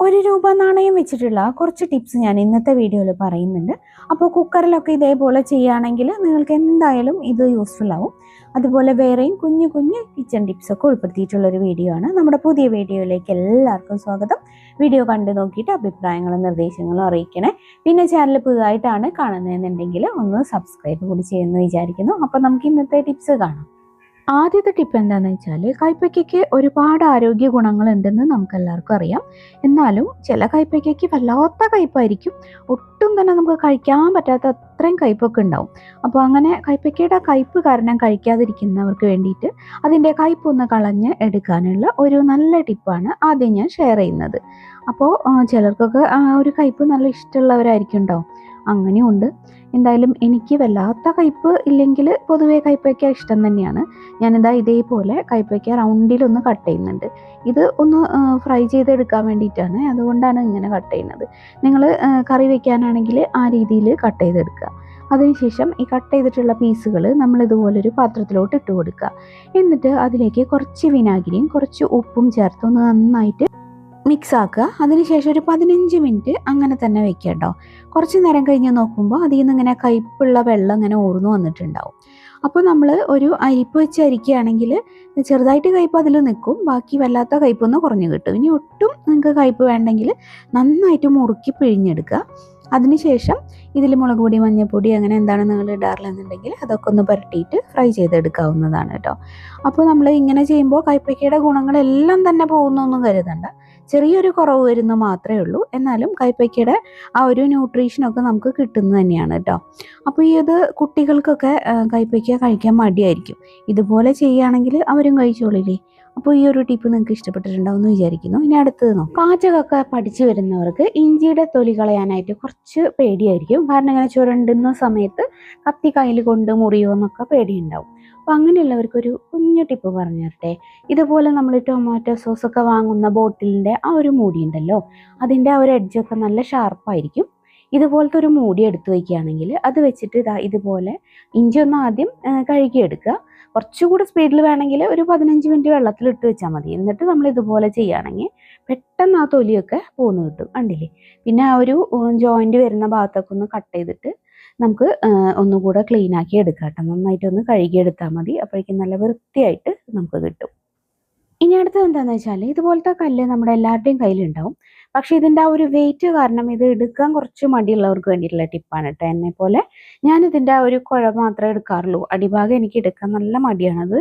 ഒരു രൂപ നാണയം വെച്ചിട്ടുള്ള കുറച്ച് ടിപ്സ് ഞാൻ ഇന്നത്തെ വീഡിയോയിൽ പറയുന്നുണ്ട്. അപ്പോൾ കുക്കറിലൊക്കെ ഇതേപോലെ ചെയ്യുകയാണെങ്കിൽ നിങ്ങൾക്ക് എന്തായാലും ഇത് യൂസ്ഫുൾ ആവും. അതുപോലെ വേറെയും കുഞ്ഞു കുഞ്ഞു കിച്ചൺ ടിപ്സൊക്കെ ഉൾപ്പെടുത്തിയിട്ടുള്ള ഒരു വീഡിയോ ആണ്. നമ്മുടെ പുതിയ വീഡിയോയിലേക്ക് എല്ലാവർക്കും സ്വാഗതം. വീഡിയോ കണ്ടു നോക്കിയിട്ട് അഭിപ്രായങ്ങളും നിർദ്ദേശങ്ങളും അറിയിക്കണേ. പിന്നെ ചാനൽ പുതുതായിട്ടാണ് കാണുന്നതെന്നുണ്ടെങ്കിൽ ഒന്ന് സബ്സ്ക്രൈബ് കൂടി ചെയ്യുമെന്ന് വിചാരിക്കുന്നു. അപ്പോൾ നമുക്ക് ഇന്നത്തെ ടിപ്സ് കാണാം. ആദ്യത്തെ ടിപ്പ് എന്താണെന്ന് വെച്ചാൽ കൈപ്പയ്ക്കയ്ക്ക് ഒരുപാട് ആരോഗ്യ ഗുണങ്ങൾ ഉണ്ടെന്ന് നമുക്ക് എല്ലാവർക്കും അറിയാം. എന്നാലും ചില കൈപ്പയ്ക്കയ്ക്ക് വല്ലാത്ത കയ്പായിരിക്കും ഒട്ടും തന്നെ നമുക്ക് കഴിക്കാൻ പറ്റാത്ത അത്രയും കയ്പൊക്കെ ഉണ്ടാവും. അപ്പോൾ അങ്ങനെ കൈപ്പയ്ക്കയുടെ കയ്പ് കാരണം കഴിക്കാതിരിക്കുന്നവർക്ക് വേണ്ടിയിട്ട് അതിന്റെ കയ്പൊന്ന് കളഞ്ഞ് എടുക്കാനുള്ള ഒരു നല്ല ടിപ്പാണ് ആദ്യം ഞാൻ ഷെയർ ചെയ്യുന്നത്. അപ്പോൾ ചിലർക്കൊക്കെ ആ ഒരു കയ്പ് നല്ല ഇഷ്ടമുള്ളവരായിരിക്കും ഉണ്ടാവും. അങ്ങനെയുണ്ട്. എന്തായാലും എനിക്ക് വല്ലാത്ത കയ്പ് ഇല്ലെങ്കിൽ പൊതുവേ കയ്പയ്ക്ക ഇഷ്ടം തന്നെയാണ്. ഞാനിതാ ഇതേപോലെ കയ്പയ്ക്ക റൗണ്ടിലൊന്ന് കട്ട് ചെയ്യുന്നുണ്ട്. ഇത് ഒന്ന് ഫ്രൈ ചെയ്തെടുക്കാൻ വേണ്ടിയിട്ടാണ് അതുകൊണ്ടാണ് ഇങ്ങനെ കട്ട് ചെയ്യുന്നത്. നിങ്ങൾ കറി വയ്ക്കാനാണെങ്കിൽ ആ രീതിയിൽ കട്ട് ചെയ്തെടുക്കുക. അതിനുശേഷം ഈ കട്ട് ചെയ്തിട്ടുള്ള പീസുകൾ നമ്മൾ ഇതുപോലൊരു പാത്രത്തിലോട്ട് ഇട്ട് കൊടുക്കുക. എന്നിട്ട് അതിലേക്ക് കുറച്ച് വിനാഗിരിയും കുറച്ച് ഉപ്പും ചേർത്ത് ഒന്ന് നന്നായിട്ട് മിക്സ് ആക്കുക അതിനുശേഷം ഒരു പതിനഞ്ച് മിനിറ്റ് അങ്ങനെ തന്നെ വെക്കുക കേട്ടോ. കുറച്ച് നേരം കഴിഞ്ഞ് നോക്കുമ്പോൾ അതിൽ നിന്ന് ഇങ്ങനെ കയ്പുള്ള വെള്ളം ഇങ്ങനെ ഊർന്നു വന്നിട്ടുണ്ടാവും. അപ്പോൾ നമ്മൾ ഒരു അരിപ്പ് വെച്ച് അരിക്കുകയാണെങ്കിൽ ചെറുതായിട്ട് കയ്പ് അതിൽ നിൽക്കും. ബാക്കി വല്ലാത്ത കയ്പൊന്ന് കുറഞ്ഞു കിട്ടും. ഇനി ഒട്ടും നിങ്ങൾക്ക് കയ്പ് വേണ്ടെങ്കിൽ നന്നായിട്ട് മുറുക്കി പിഴിഞ്ഞെടുക്കുക. അതിനുശേഷം ഇതിൽ മുളക് പൊടി മഞ്ഞൾപ്പൊടി അങ്ങനെ എന്താണ് നിങ്ങൾ ഇടാറില്ലെന്നുണ്ടെങ്കിൽ അതൊക്കെ ഒന്ന് പുരട്ടിയിട്ട് ഫ്രൈ ചെയ്തെടുക്കാവുന്നതാണ് കേട്ടോ. അപ്പോൾ നമ്മൾ ഇങ്ങനെ ചെയ്യുമ്പോൾ കയ്പക്കയുടെ ഗുണങ്ങളെല്ലാം തന്നെ പോകുന്നൊന്നും കരുതണ്ട. ചെറിയൊരു കുറവ് വരുന്ന മാത്രമേ ഉള്ളൂ. എന്നാലും കൈപ്പയ്ക്കയുടെ ആ ഒരു ന്യൂട്രീഷനൊക്കെ നമുക്ക് കിട്ടുന്നത് തന്നെയാണ് കേട്ടോ. അപ്പോൾ ഈ ഇത് കുട്ടികൾക്കൊക്കെ കൈപ്പയ്ക്ക കഴിക്കാൻ മടിയായിരിക്കും. ഇതുപോലെ ചെയ്യുകയാണെങ്കിൽ അവരും കഴിച്ചോളില്ലേ? അപ്പോൾ ഈ ഒരു ടിപ്പ് നിങ്ങൾക്ക് ഇഷ്ടപ്പെട്ടിട്ടുണ്ടാവും എന്ന് വിചാരിക്കുന്നു. ഇനി അടുത്തത് നോക്കാം. പാചകമൊക്കെ പഠിച്ചു വരുന്നവർക്ക് ഇഞ്ചിയുടെ തൊലി കളയാനായിട്ട് കുറച്ച് പേടിയായിരിക്കും. കാരണം ഇങ്ങനെ ചുരണ്ടുന്ന സമയത്ത് കത്തി കയ്യിൽ കൊണ്ട് മുറിയോ എന്നൊക്കെ പേടിയുണ്ടാവും. അപ്പോൾ അങ്ങനെയുള്ളവർക്ക് ഒരു കുഞ്ഞു ടിപ്പ് പറഞ്ഞു തരട്ടെ. ഇതുപോലെ നമ്മൾ ടൊമാറ്റോ സോസ് ഒക്കെ വാങ്ങുന്ന ബോട്ടിലിന്റെ ആ ഒരു മൂടി ഉണ്ടല്ലോ അതിന്റെ ആ ഒരു എഡ്ജൊക്കെ നല്ല ഷാർപ്പായിരിക്കും ഇതുപോലത്തെ ഒരു മൂടി എടുത്തു വയ്ക്കുകയാണെങ്കിൽ അത് വെച്ചിട്ട് ഇതാ ഇതുപോലെ ഇഞ്ചി ഒന്ന് ആദ്യം കഴുകിയെടുക്കുക. കുറച്ചുകൂടി സ്പീഡിൽ വേണമെങ്കിൽ ഒരു പതിനഞ്ച് മിനിറ്റ് വെള്ളത്തിൽ ഇട്ട് വെച്ചാൽ മതി. എന്നിട്ട് നമ്മൾ ഇതുപോലെ ചെയ്യുകയാണെങ്കിൽ പെട്ടെന്ന് ആ തൊലിയൊക്കെ പോന്ന് കിട്ടും. കണ്ടില്ലേ? പിന്നെ ആ ഒരു ജോയിന്റ് വരുന്ന ഭാഗത്തൊക്കെ ഒന്ന് കട്ട് ചെയ്തിട്ട് നമുക്ക് ഒന്നുകൂടെ ക്ലീൻ ആക്കി എടുക്കാം കേട്ടോ നന്നായിട്ടൊന്ന് കഴുകിയെടുത്താൽ മതി. അപ്പോഴേക്കും നല്ല വൃത്തിയായിട്ട് നമുക്ക് കിട്ടും. ഇനി അടുത്തത് എന്താണെന്ന് വെച്ചാൽ ഇതുപോലത്തെ കല്ല് നമ്മുടെ എല്ലാവരുടെയും കയ്യിലുണ്ടാവും. പക്ഷെ ഇതിന്റെ ആ ഒരു വെയിറ്റ് കാരണം ഇത് എടുക്കാൻ കുറച്ച് മടിയുള്ളവർക്ക് വേണ്ടിയിട്ടുള്ള ടിപ്പാണ് കേട്ടോ എന്നെ പോലെ. ഞാൻ ഇതിന്റെ ആ ഒരു കുഴ മാത്രമേ എടുക്കാറുള്ളൂ. അടിഭാഗം എനിക്ക് എടുക്കാൻ നല്ല മടിയാണത്.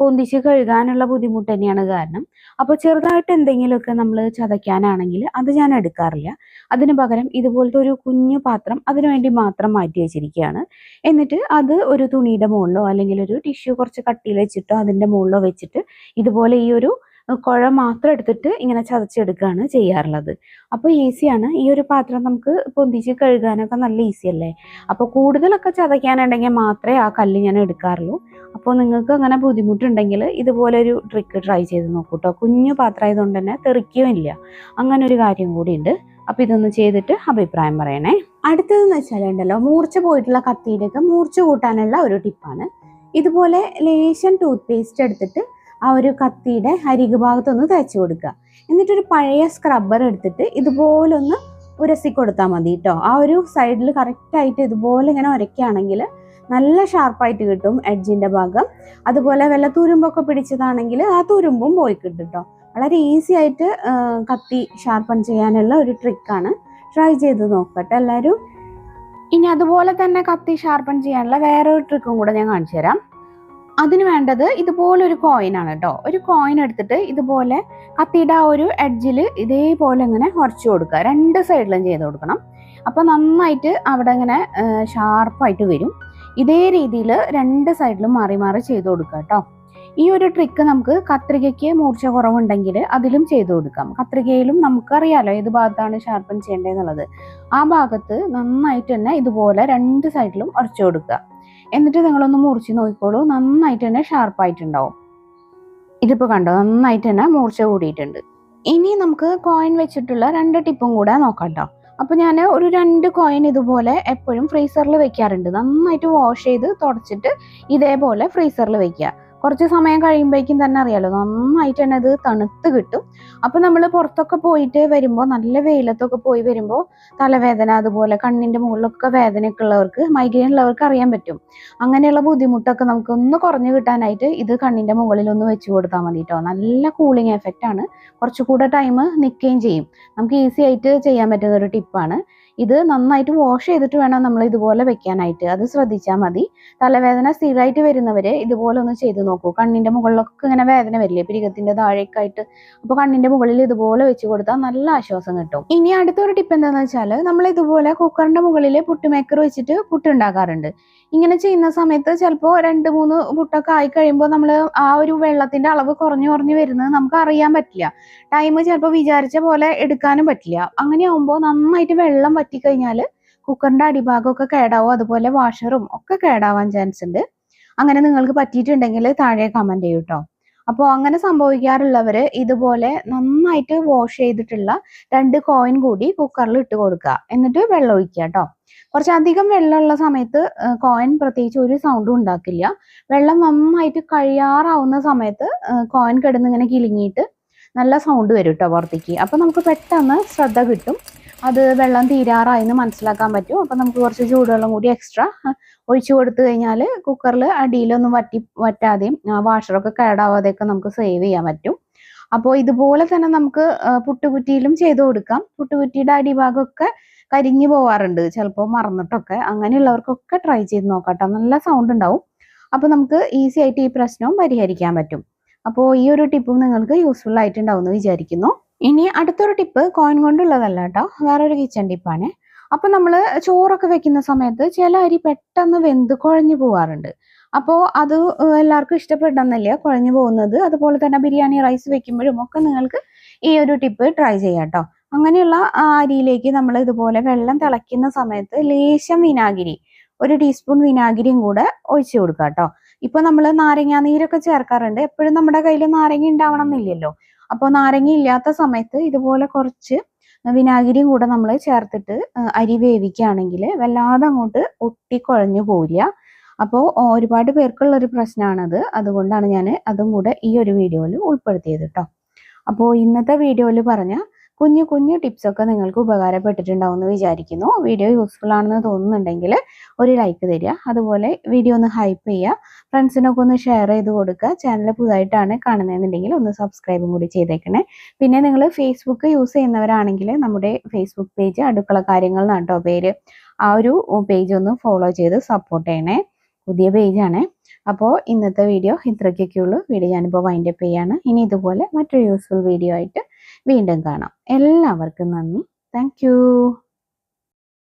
പൊന്തിച്ച് കഴുകാനുള്ള ബുദ്ധിമുട്ട് തന്നെയാണ് കാരണം. അപ്പോൾ ചെറുതായിട്ട് എന്തെങ്കിലുമൊക്കെ നമ്മൾ ചതയ്ക്കാനാണെങ്കിൽ അത് ഞാൻ എടുക്കാറില്ല. അതിന് പകരം ഇതുപോലത്തെ ഒരു കുഞ്ഞു പാത്രം അതിനുവേണ്ടി മാത്രം മാറ്റി വെച്ചിരിക്കുകയാണ്. എന്നിട്ട് അത് ഒരു തുണിയുടെ മുകളിലോ അല്ലെങ്കിൽ ഒരു ടിഷ്യൂ കുറച്ച് കട്ടിയിൽ വെച്ചിട്ടോ അതിന്റെ മുകളിലോ വെച്ചിട്ട് ഇതുപോലെ ഈ ഒരു കുഴ മാത്രം എടുത്തിട്ട് ഇങ്ങനെ ചതച്ചെടുക്കുകയാണ് ചെയ്യാറുള്ളത്. അപ്പോൾ ഈസിയാണ് ഈ ഒരു പാത്രം നമുക്ക് പൊന്തിച്ച് കഴുകാനൊക്കെ നല്ല ഈസി അല്ലേ? അപ്പോൾ കൂടുതലൊക്കെ ചതയ്ക്കാനുണ്ടെങ്കിൽ മാത്രമേ ആ കല്ല് ഞാൻ എടുക്കാറുള്ളൂ. അപ്പോൾ നിങ്ങൾക്ക് അങ്ങനെ ബുദ്ധിമുട്ടുണ്ടെങ്കിൽ ഇതുപോലെ ഒരു ട്രിക്ക് ട്രൈ ചെയ്ത് നോക്കൂ കേട്ടോ കുഞ്ഞു പാത്രം ആയതുകൊണ്ട് തന്നെ തെറിക്കുകയില്ല അങ്ങനെ ഒരു കാര്യം കൂടിയുണ്ട് അപ്പോൾ ഇതൊന്ന് ചെയ്തിട്ട് അഭിപ്രായം പറയണേ. അടുത്തതെന്ന് വെച്ചാൽ ഉണ്ടല്ലോ മൂർച്ച പോയിട്ടുള്ള കത്തിയിലേക്ക് മൂർച്ച കൂട്ടാനുള്ള ഒരു ടിപ്പാണ് ഇതുപോലെ ലേശം ടൂത്ത് പേസ്റ്റ് എടുത്തിട്ട് ആ ഒരു കത്തിയുടെ അരികു ഭാഗത്തൊന്ന് തേച്ച് കൊടുക്കുക. എന്നിട്ടൊരു പഴയ സ്ക്രബ്ബർ എടുത്തിട്ട് ഇതുപോലെ ഒന്ന് ഉരസി കൊടുത്താൽ മതി കേട്ടോ ആ ഒരു സൈഡിൽ കറക്റ്റായിട്ട് ഇതുപോലെ ഇങ്ങനെ ഉരയ്ക്കുകയാണെങ്കിൽ നല്ല ഷാർപ്പായിട്ട് കിട്ടും എഡ്ജിന്റെ ഭാഗം. അതുപോലെ വല്ല തുരുമ്പൊക്കെ പിടിച്ചതാണെങ്കിൽ ആ തുരുമ്പും പോയി കിട്ടും കേട്ടോ വളരെ ഈസി ആയിട്ട് കത്തി ഷാർപ്പൺ ചെയ്യാനുള്ള ഒരു ട്രിക്കാണ് ട്രൈ ചെയ്ത് നോക്കട്ടെ എല്ലാവരും ഇനി അതുപോലെ തന്നെ കത്തി ഷാർപ്പൺ ചെയ്യാനുള്ള വേറൊരു ട്രിക്കും കൂടെ ഞാൻ കാണിച്ചു തരാം. അതിന് വേണ്ടത് ഇതുപോലെ ഒരു കോയിൻ ആണ് കേട്ടോ ഒരു കോയിൻ എടുത്തിട്ട് ഇതുപോലെ കത്തിയുടെ ആ ഒരു എഡ്ജിൽ ഇതേപോലെ ഇങ്ങനെ ഉറച്ചു കൊടുക്കുക. രണ്ട് സൈഡിലും ചെയ്ത് കൊടുക്കണം. അപ്പോൾ നന്നായിട്ട് അവിടെ ഇങ്ങനെ ഷാർപ്പായിട്ട് വരും. ഇതേ രീതിയിൽ രണ്ട് സൈഡിലും മാറി മാറി ചെയ്ത് കൊടുക്കുക കേട്ടോ ഈ ഒരു ട്രിക്ക് നമുക്ക് കത്രികയ്ക്ക് മൂർച്ച കുറവുണ്ടെങ്കിൽ അതിലും ചെയ്തു കൊടുക്കാം. കത്രികയിലും നമുക്കറിയാലോ ഏത് ഭാഗത്താണ് ഷാർപ്പൻ ചെയ്യേണ്ടതെന്നുള്ളത് ആ ഭാഗത്ത് നന്നായിട്ട് തന്നെ ഇതുപോലെ രണ്ട് സൈഡിലും ഉറച്ചു കൊടുക്കുക. എന്നിട്ട് നിങ്ങളൊന്ന് മുറിച്ച് നോക്കിക്കോളൂ. നന്നായിട്ട് തന്നെ ഷാർപ്പായിട്ടുണ്ടാവും ഇതിപ്പോൾ കണ്ടോ? നന്നായിട്ട് തന്നെ മൂർച്ച കൂടിയിട്ടുണ്ട്. ഇനി നമുക്ക് കോയിൻ വെച്ചിട്ടുള്ള രണ്ട് ടിപ്പും കൂടെ നോക്കാം കേട്ടോ അപ്പോൾ ഞാൻ ഒരു രണ്ട് കോയിൻ ഇതുപോലെ എപ്പോഴും ഫ്രീസറിൽ വെക്കാറുണ്ട്. നന്നായിട്ട് വാഷ് ചെയ്ത് തുടച്ചിട്ട് ഇതേപോലെ ഫ്രീസറിൽ വെക്കുക. കുറച്ച് സമയം കഴിയുമ്പോഴേക്കും തന്നെ അറിയാലോ നന്നായിട്ട് തന്നെ അത് തണുത്ത് കിട്ടും. അപ്പൊ നമ്മൾ പുറത്തൊക്കെ പോയിട്ട് വരുമ്പോൾ നല്ല വെയിലത്തൊക്കെ പോയി വരുമ്പോൾ തലവേദന അതുപോലെ കണ്ണിന്റെ മുകളിലൊക്കെ വേദനയൊക്കെ ഉള്ളവർക്ക് മൈഗ്രെയിൻ ഉള്ളവർക്ക് അറിയാൻ പറ്റും. അങ്ങനെയുള്ള ബുദ്ധിമുട്ടൊക്കെ നമുക്ക് ഒന്ന് കുറഞ്ഞു കിട്ടാനായിട്ട് ഇത് കണ്ണിന്റെ മുകളിൽ ഒന്ന് വെച്ച് കൊടുത്താൽ മതി കേട്ടോ നല്ല കൂളിംഗ് എഫക്റ്റ് ആണ്. കുറച്ചുകൂടെ ടൈം നിൽക്കുകയും ചെയ്യും. നമുക്ക് ഈസി ആയിട്ട് ചെയ്യാൻ പറ്റുന്ന ഒരു ടിപ്പാണ് ഇത് നന്നായിട്ട് വാഷ് ചെയ്തിട്ട് വേണം നമ്മൾ ഇതുപോലെ വെക്കാനായിട്ട്. അത് ശ്രദ്ധിച്ചാൽ മതി. തലവേദന സ്ഥിരമായിട്ട് വരുന്നവര് ഇതുപോലെ ഒന്ന് ചെയ്ത് നോക്കൂ. കണ്ണിന്റെ മുകളിലൊക്കെ ഇങ്ങനെ വേദന വരില്ലേ? പിരികത്തിന്റെ താഴേക്കായിട്ട്. അപ്പൊ കണ്ണിന്റെ മുകളിൽ ഇതുപോലെ വെച്ച് കൊടുത്താൽ നല്ല ആശ്വാസം കിട്ടും. ഇനി അടുത്തൊരു ടിപ്പ് എന്താണെന്ന് വെച്ചാൽ നമ്മൾ ഇതുപോലെ കുക്കറിന്റെ മുകളിൽ പുട്ടുമേക്കർ വെച്ചിട്ട് പുട്ടുണ്ടാക്കാറുണ്ട് ഇങ്ങനെ ചെയ്യുന്ന സമയത്ത് ചിലപ്പോൾ രണ്ട് മൂന്ന് പുട്ടൊക്കെ ആയി കഴിയുമ്പോൾ നമ്മൾ ആ ഒരു വെള്ളത്തിന്റെ അളവ് കുറഞ്ഞു കുറഞ്ഞു വരുന്നത് നമുക്ക് അറിയാൻ പറ്റില്ല. ടൈം ചിലപ്പോൾ വിചാരിച്ച പോലെ എടുക്കാനും പറ്റില്ല. അങ്ങനെ അങ്ങനെയാവുമ്പോൾ നന്നായിട്ട് വെള്ളം വറ്റിക്കഴിഞ്ഞാൽ കുക്കറിന്റെ അടിഭാഗമൊക്കെ കേടാവും. അതുപോലെ വാഷറും ഒക്കെ കേടാവാൻ ചാൻസ് ഉണ്ട്. അങ്ങനെ നിങ്ങൾക്ക് പറ്റിയിട്ടുണ്ടെങ്കിൽ താഴെ കമന്റ് ചെയ്യൂട്ടോ. അപ്പോൾ അങ്ങനെ സംഭവിക്കാറുള്ളവർ ഇതുപോലെ നന്നായിട്ട് വാഷ് ചെയ്തിട്ടുള്ള രണ്ട് കോയിൻ കൂടി കുക്കറിൽ ഇട്ട് കൊടുക്കുക. എന്നിട്ട് വെള്ളം ഒഴിക്കുക കേട്ടോ കുറച്ചധികം വെള്ളമുള്ള സമയത്ത് കോയിൻ പ്രത്യേകിച്ച് ഒരു സൗണ്ടും ഉണ്ടാക്കില്ല. വെള്ളം നന്നായിട്ട് കഴിയാറാവുന്ന സമയത്ത് കോയിൻ കിടന്ന് ഇങ്ങനെ കിലുങ്ങിയിട്ട് നല്ല സൗണ്ട് വരും കേട്ടോ പുറത്തേക്ക്. അപ്പൊ നമുക്ക് പെട്ടെന്ന് ശ്രദ്ധ കിട്ടും. അത് വെള്ളം തീരാറായി എന്ന് മനസ്സിലാക്കാൻ പറ്റും. അപ്പൊ നമുക്ക് കുറച്ച് ചൂടുവെള്ളം കൂടി എക്സ്ട്രാ ഒഴിച്ചു കൊടുത്തു കഴിഞ്ഞാൽ കുക്കറിൽ അടിയിലൊന്നും വറ്റി വറ്റാതെയും വാഷറൊക്കെ കേടാവാതെയൊക്കെ നമുക്ക് സേവ് ചെയ്യാൻ പറ്റും. അപ്പോൾ ഇതുപോലെ തന്നെ നമുക്ക് പുട്ടുകുറ്റിയിലും ചെയ്ത് കൊടുക്കാം. പുട്ടുകുറ്റിയുടെ അടിഭാഗമൊക്കെ കരിഞ്ഞു പോവാറുണ്ട്. ചിലപ്പോൾ മറന്നിട്ടൊക്കെ. അങ്ങനെയുള്ളവർക്കൊക്കെ ട്രൈ ചെയ്ത് നോക്കാം നല്ല സൗണ്ട് ഉണ്ടാവും. അപ്പോൾ നമുക്ക് ഈസി ആയിട്ട് ഈ പ്രശ്നവും പരിഹരിക്കാൻ പറ്റും. അപ്പോൾ ഈ ഒരു ടിപ്പും നിങ്ങൾക്ക് യൂസ്ഫുൾ ആയിട്ടുണ്ടാവും എന്ന് വിചാരിക്കുന്നു. ഇനി അടുത്തൊരു ടിപ്പ് കോയിൻ കൊണ്ടുള്ളതല്ല കേട്ടോ വേറൊരു കിച്ചൺ ടിപ്പാണ് അപ്പൊ നമ്മൾ ചോറൊക്കെ വെക്കുന്ന സമയത്ത് ചില അരി പെട്ടെന്ന് വെന്ത് കുഴഞ്ഞു പോവാറുണ്ട്. അപ്പോൾ അത് എല്ലാവർക്കും ഇഷ്ടപ്പെടണമെന്നില്ല. കുഴഞ്ഞു പോകുന്നത്. അതുപോലെ തന്നെ ബിരിയാണി റൈസ് വെക്കുമ്പോഴും ഒക്കെ നിങ്ങൾക്ക് ഈ ഒരു ടിപ്പ് ട്രൈ ചെയ്യാം കേട്ടോ അങ്ങനെയുള്ള അരിയിലേക്ക് നമ്മൾ ഇതുപോലെ വെള്ളം തിളയ്ക്കുന്ന സമയത്ത് ലേശം വിനാഗിരി ഒരു ടീസ്പൂൺ വിനാഗിരിയും കൂടെ ഒഴിച്ചു കൊടുക്കുക കേട്ടോ ഇപ്പൊ നമ്മൾ നാരങ്ങാ നീരൊക്കെ ചേർക്കാറുണ്ട്. എപ്പോഴും നമ്മുടെ കയ്യിൽ നാരങ്ങ ഉണ്ടാവണം എന്നില്ലല്ലോ. അപ്പോൾ നാരങ്ങ ഇല്ലാത്ത സമയത്ത് ഇതുപോലെ കുറച്ച് വിനാഗിരിയും കൂടെ നമ്മൾ ചേർത്തിട്ട് അരി വേവിക്കുകയാണെങ്കിൽ വല്ലാതെ അങ്ങോട്ട് ഒട്ടിക്കുഴഞ്ഞു പോവില്ല. അപ്പോൾ ഒരുപാട് പേർക്കുള്ള ഒരു പ്രശ്നമാണത് അതുകൊണ്ടാണ് ഞാൻ അതും കൂടെ ഈ ഒരു വീഡിയോയിൽ ഉൾപ്പെടുത്തിയത് കേട്ടോ അപ്പോൾ ഇന്നത്തെ വീഡിയോയിൽ പറഞ്ഞ കുഞ്ഞു കുഞ്ഞു ടിപ്സൊക്കെ നിങ്ങൾക്ക് ഉപകാരപ്പെട്ടിട്ടുണ്ടാവും എന്ന് വിചാരിക്കുന്നു. വീഡിയോ യൂസ്ഫുൾ ആണെന്ന് തോന്നുന്നുണ്ടെങ്കിൽ ഒരു ലൈക്ക് തരിക. അതുപോലെ വീഡിയോ ഒന്ന് ഹൈപ്പ് ചെയ്യുക. ഫ്രണ്ട്സിനൊക്കെ ഒന്ന് ഷെയർ ചെയ്ത് കൊടുക്കുക. ചാനൽ പുതുതായിട്ടാണ് കാണുന്നതെന്നുണ്ടെങ്കിൽ ഒന്ന് സബ്സ്ക്രൈബും കൂടി ചെയ്തേക്കണേ. പിന്നെ നിങ്ങൾ ഫേസ്ബുക്ക് യൂസ് ചെയ്യുന്നവരാണെങ്കിൽ നമ്മുടെ ഫേസ്ബുക്ക് പേജ് അടുക്കള കാര്യങ്ങൾ എന്നാട്ടോ പേര്. ആ ഒരു പേജ് ഒന്ന് ഫോളോ ചെയ്ത് സപ്പോർട്ട് ചെയ്യണേ. പുതിയ പേജാണ്. അപ്പോൾ ഇന്നത്തെ വീഡിയോ ഇത്രയ്ക്കൊക്കെ ഉള്ളൂ വീഡിയോ ഞാനിപ്പോൾ വൈൻഡപ്പ് ചെയ്യാണ്. ഇനി ഇതുപോലെ മറ്റൊരു യൂസ്ഫുൾ വീഡിയോ ആയിട്ട് വീണ്ടും കാണാം. എല്ലാവർക്കും നന്ദി. താങ്ക്